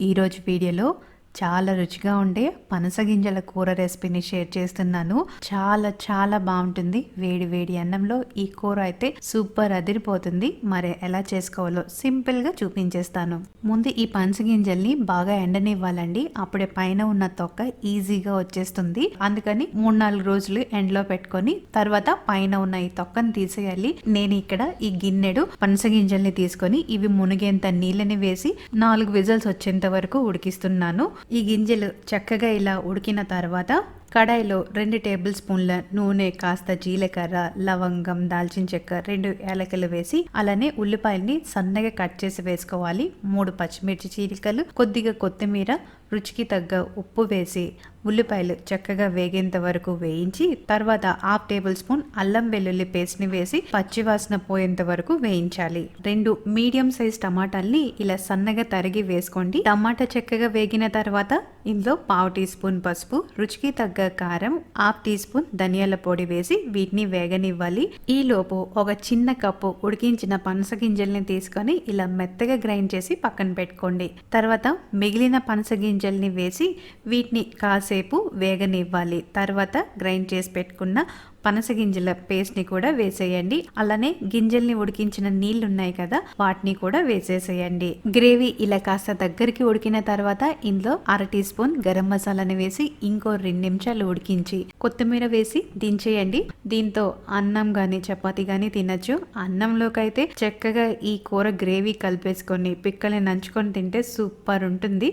ఈరోజు వీడియోలో చాలా రుచిగా ఉండే పనస గింజల కూర రెసిపీని షేర్ చేస్తున్నాను. చాలా చాలా బాగుంటుంది. వేడి వేడి అన్నంలో ఈ కూర అయితే సూపర్ అదిరిపోతుంది. మరి ఎలా చేసుకోవాలో సింపుల్గా చూపించేస్తాను. ముందు ఈ పనస గింజల్ని బాగా ఎండనివ్వాలండి. అప్పుడే పైన ఉన్న తొక్క ఈజీగా వచ్చేస్తుంది. అందుకని మూడు నాలుగు రోజులు ఎండలో పెట్టుకొని తర్వాత పైన ఉన్న ఈ తొక్కను తీసేయాలి. నేను ఇక్కడ ఈ గిన్నెడు పనస గింజల్ని తీసుకొని ఇవి మునిగేంత నీళ్ళని వేసి నాలుగు విజల్స్ వచ్చేంత వరకు ఉడికిస్తున్నాను. ఈ గింజలు చక్కగా ఇలా ఉడికిన తర్వాత కడాయిలో రెండు టేబుల్ స్పూన్ల నూనె కాస్త జీలకర్ర లవంగం దాల్చిన చెక్క రెండు యాలకులు వేసి అలానే ఉల్లిపాయల్ని సన్నగా కట్ చేసి వేసుకోవాలి. మూడు పచ్చిమిర్చి చీలికలు కొద్దిగా కొత్తిమీర రుచికి తగ్గ ఉప్పు వేసి ఉల్లిపాయలు చక్కగా వేగేంత వరకు వేయించి తర్వాత హాఫ్ టేబుల్ స్పూన్ అల్లం వెల్లుల్లి పేస్ట్ని వేసి పచ్చివాసన పోయేంత వరకు వేయించాలి. రెండు మీడియం సైజ్ టమాటాల్ని ఇలా సన్నగా తరిగి వేసుకోండి. టమాటా చక్కగా వేగిన తర్వాత ఇందులో పావు టీ స్పూన్ పసుపు రుచికి తగ్గ కారం హాఫ్ టీ స్పూన్ ధనియాల పొడి వేసి వీటిని వేగనివ్వాలి. ఈ లోపు ఒక చిన్న కప్పు ఉడికించిన పనస గింజల్ని తీసుకొని ఇలా మెత్తగా గ్రైండ్ చేసి పక్కన పెట్టుకోండి. తర్వాత మిగిలిన పనస గింజల్ని వేసి వీటిని కాసి కాసేపు వేగనివ్వాలి. తర్వాత గ్రైండ్ చేసి పెట్టుకున్న పనస గింజల పేస్ట్ని కూడా వేసేయండి. అలానే గింజల్ని ఉడికించిన నీళ్ళు ఉన్నాయి కదా వాటిని కూడా వేసేసేయండి. గ్రేవీ ఇలా కాస్త దగ్గరికి ఉడికిన తర్వాత ఇందులో అర టీ స్పూన్ గరం మసాలాని వేసి ఇంకో రెండు నిమిషాలు ఉడికించి కొత్తిమీర వేసి దించేయండి. దీంతో అన్నం గాని చపాతి గాని తినచ్చు. అన్నంలోకి అయితే చక్కగా ఈ కూర గ్రేవీ కలిపేసుకొని పిక్కల్ని నంచుకొని తింటే సూపర్ ఉంటుంది.